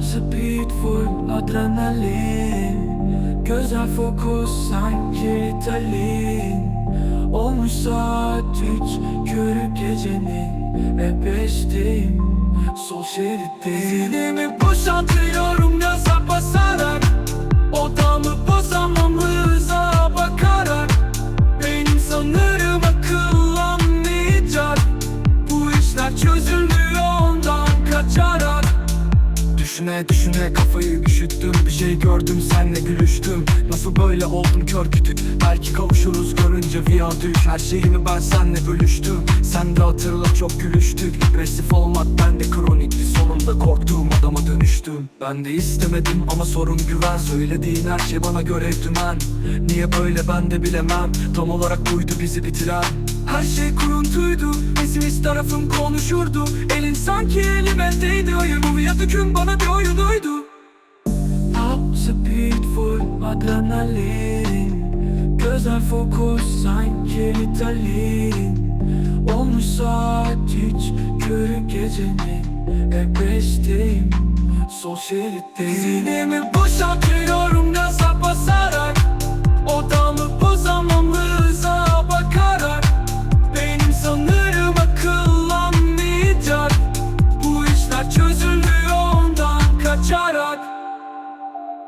speed full adrenalin Gözler fokus sanki Ritalin Olmuş saat üç körü gecenin Ve beşteyim sol şeritteyim Zihnimi boşaltıyorum gaza basarak. Odamı bozamam hıza bakarak. Benim sanırım akıllanmayacak. Bu işler çözülmüyor Düşüne düşüne kafayı üşüttüm. Bir şey gördüm senle gülüştüm. Nasıl böyle oldum kör kütük? Belki kavuşuruz görünce viyadük Her şeyimi ben senle bölüştüm. Sen de hatırla çok gülüştük. Resif olmak bende kronikti Sonunda korktuğum adama dönüştüm. Ben de istemedim ama sorun güven. Söylediğin her şey bana göre dümen. Niye böyle ben de bilemem. Tam olarak buydu bizi bitiren. Her şey kuruntuydu Pesimist tarafım konuşurdu. Elin sanki elime değdi. Hayır bu viyadükün bana bir oyunuydu speed full adrenalin. Gözler fokus sanki Ritalin. Olmuş saat hiç körü gecenin. Hep beşteyim Sol şeritteyim Zihnimi boşaltıyorum